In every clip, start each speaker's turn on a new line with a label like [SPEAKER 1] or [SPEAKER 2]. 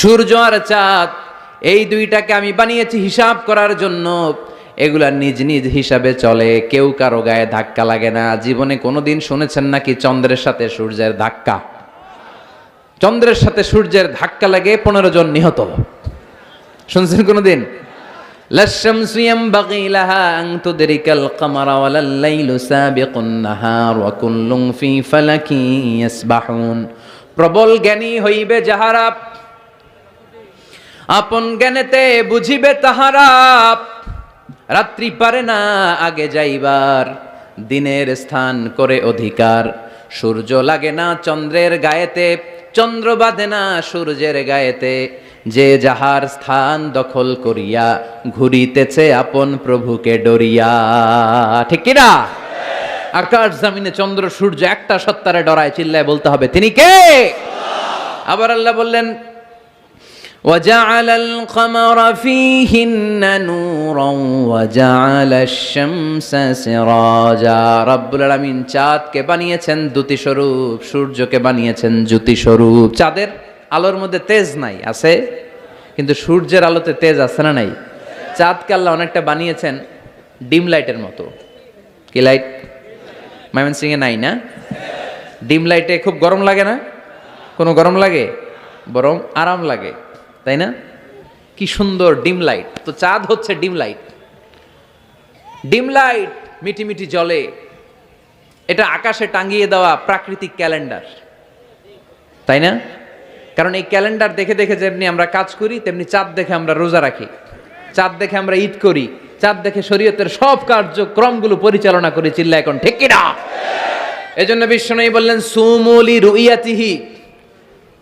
[SPEAKER 1] সূর্য আর চাঁদ এই দুইটাকে আমি বানিয়েছি হিসাব করার জন্য এগুলা নিজ নিজ হিসাবে চলে কেউ কারো গায়ে ধাক্কা লাগে না জীবনে কোনোদিন শুনেছেন নাকি চন্দ্রের সাথে সূর্যের ধাক্কা চন্দ্রের সাথে সূর্যের ধাক্কা লাগে পনেরো জন নিহত শুনছেন কোনোদিন للشمس ينبغي لها أن تدرك القمر ولا الليل سابق النهار وكل في فلك يسبحون প্রবল জ্ঞানী হইবে যাহারা আপন জ্ঞানেতে বুঝিবে তাহারা। রাত্রি পারে না আগে যাইবার, দিনের স্থান করে অধিকার। সূর্য লাগে না চন্দ্রের গায়েতে, চন্দ্র বাঁধে না সূর্যের গায়েতে। যে যাহার স্থান দখল করিয়া ঘুরিতেছে আপন প্রভুকে ডরিয়া। ঠিক কিনা আকাশ জামিনে চন্দ্র, সূর্য একটা সত্তারে ডরায়, চিল্লায় বলতে হবে, তিনি কে? আবার আল্লাহ বললেন وجعل القمر فيهن نورا وجعل الشمس سراجا রব্বুল আলামিন চাঁদকে বানিয়েছেন দ্যুতি স্বরূপ সূর্যকে বানিয়েছেন জ্যোতি স্বরূপ চাঁদের আলোর মধ্যে তেজ নাই আছে কিন্তু সূর্যের আলোতে তেজ আছে না নাই চাঁদকে আল্লাহ অনেকটা বানিয়েছেন ডিম লাইটের মতো কি লাইট ময়মনসিং এ নাই না ডিম লাইটে খুব গরম লাগে না কোনো গরম লাগে বরং আরাম লাগে তাই না? কি সুন্দর ডিম লাইট। তো চাঁদ হচ্ছে ডিম লাইট। ডিম লাইট মিটি মিটি জলে। এটা আকাশে টাঙ্গিয়ে দেওয়া প্রাকৃতিক ক্যালেন্ডার। তাই না? কারণ এই ক্যালেন্ডার দেখে দেখে যেমনি আমরা কাজ করি, তেমনি চাঁদ দেখে আমরা রোজা রাখি। চাঁদ দেখে আমরা ঈদ করি। চাঁদ দেখে শরীয়তের সব কার্যক্রমগুলো পরিচালনা করি চিল্লা এখন ঠিক কিনা? এজন্য বিষ্ণু বললেন, সুমুলি রুইয়াতিহি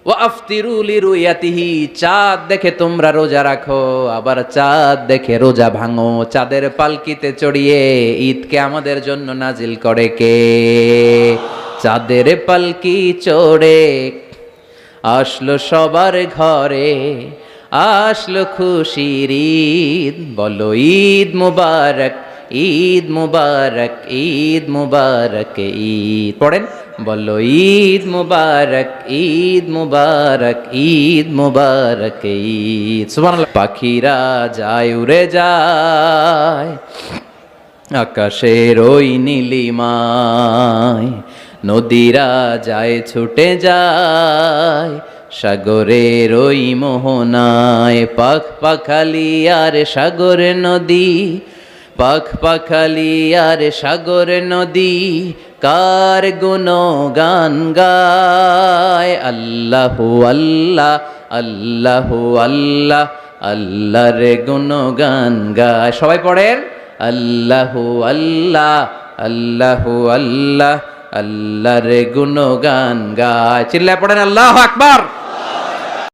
[SPEAKER 1] ও আফতিরুলি রুইয়াতিহি চাঁদ দেখে তোমরা রোজা রাখো, আবার চাঁদ দেখে রোজা ভাঙো, চাঁদের পালকিতে চড়িয়ে ঈদকে আমাদের জন্য নাজিল করে কে? চাঁদের পালকি চড়ে, আসলো সবার ঘরে, আসলো খুশির ঈদ, বলো ঈদ মুবারক ঈদ মুবারক ঈদ মুবারক, ঈদ। পড়েন? বলো, ঈদ মুবারক ঈদ মুবারক ঈদ মুবারক, ঈদ। সুবহানাল্লাহ। পাখিরা যায়, উড়ে যায়। আকাশের ওই নীলিমায় নদীরা যায়, ছুটে যায়। সাগরের ওই মোহনায় পাখ পাখালি আর সাগর নদী পাখ পাখালি আর সাগর নদী, কার গুণ গান গায়? আল্লাহ আল্লাহ আল্লাহ আল্লাহ, আল্লাহর গুণ গান গায়। সবাই পড়েন? আল্লাহ আল্লাহ আল্লাহ আল্লাহ, আল্লাহর গুণ গান গায়। চিল্লায় পড়েন, আল্লাহ আকবার।